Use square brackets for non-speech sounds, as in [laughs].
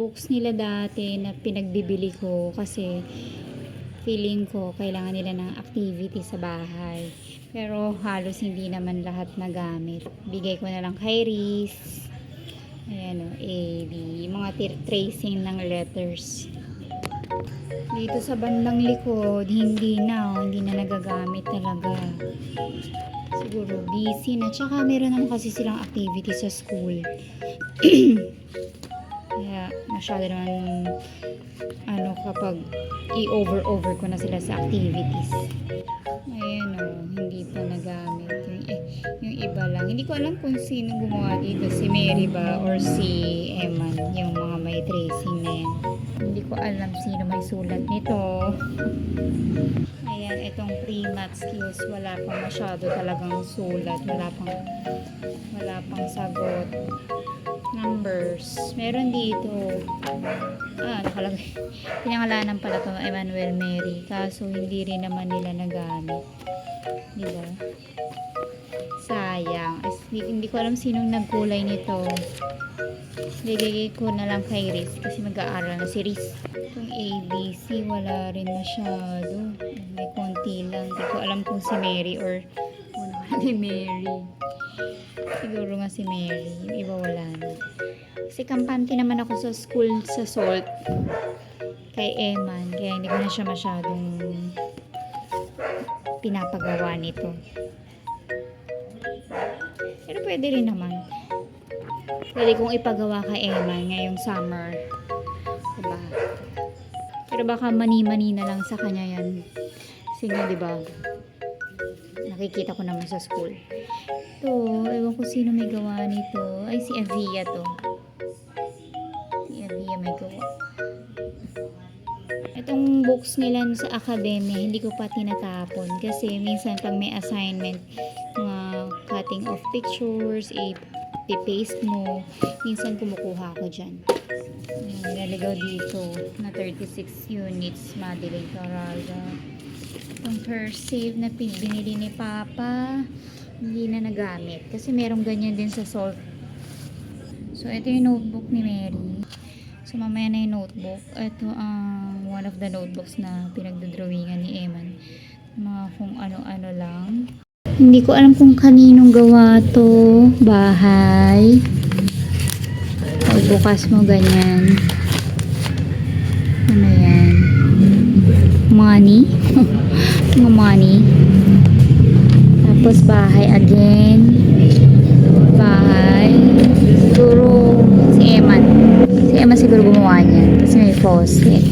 books nila dati na pinagbibili ko kasi feeling ko kailangan nila ng activity sa bahay. Pero halos hindi naman lahat nagamit. Bigay ko na lang kay Riz. Ayan o, A, B. Mga tracing ng letters. Dito sa bandang likod, hindi na, oh, hindi na nagagamit talaga. Siguro busy na. Tsaka meron naman kasi silang activity sa school. [clears throat] Kaya masyado naman ano kapag i-over-over ko na sila sa activities. Ayan o, hindi pa nagamit. Yung, eh, yung iba lang. Hindi ko alam kung sino gumawa dito. Si Mary ba or si Eman. Yung mga may tracing na yan. Hindi ko alam sino may sulat nito. Ayan, itong pre-math skills, wala pang masyado talagang sulat. Wala pang, wala pang sagot. Numbers. Meron dito. Ah, nakalagay. Pinangalanan pala to Emmanuel Mary. Kaso hindi rin naman nila nagamit. Di ba? Sayang. As, hindi, hindi ko alam sinong nagkulay nito. Bigay ko na lang kay Riz kasi mag-aaral na si Riz. Itong ABC, wala rin masyado. May konti lang. Hindi ko alam kung si Mary or ano [laughs] ni Mary. Siguro nga si Mary. Yung iba wala na. Kasi kampante naman ako sa school sa Salt kay Eman. Kaya hindi ko na siya masyadong pinapagawa nito. Pero pwede rin naman. Pwede kong ipagawa kay Eman ngayong summer. Diba? Pero baka mani-mani na lang sa kanya yan. Nga, diba? Nakikita ko naman sa school. Ito, ewan ko sino may gawa nito. Ay, si Avia to. Si Avia may gawa. Itong books nila sa academia, hindi ko pa tinatapon. Kasi minsan pag may assignment, mga cutting of pictures, i-paste mo, minsan kumukuha ko dyan. Ayan, nilaligaw dito na 36 units, Madeline Carralda. Itong cursive na binili ni Papa, hindi na nagamit. Kasi merong ganyan din sa salt. So, ito yung notebook ni Mary. So, mamaya na yung notebook. Ito ang one of the notebooks na pinagdodrawingan ni Eman. Mga kung ano-ano lang. Hindi ko alam kung kaninong gawa to. Bahay. Pagbukas mo ganyan. Ano yan? Money. [laughs] Mga money. Tapos bahay again. Bahay. Siguro si Eman. Si Eman siguro gumawa niyan. Kasi may faucet.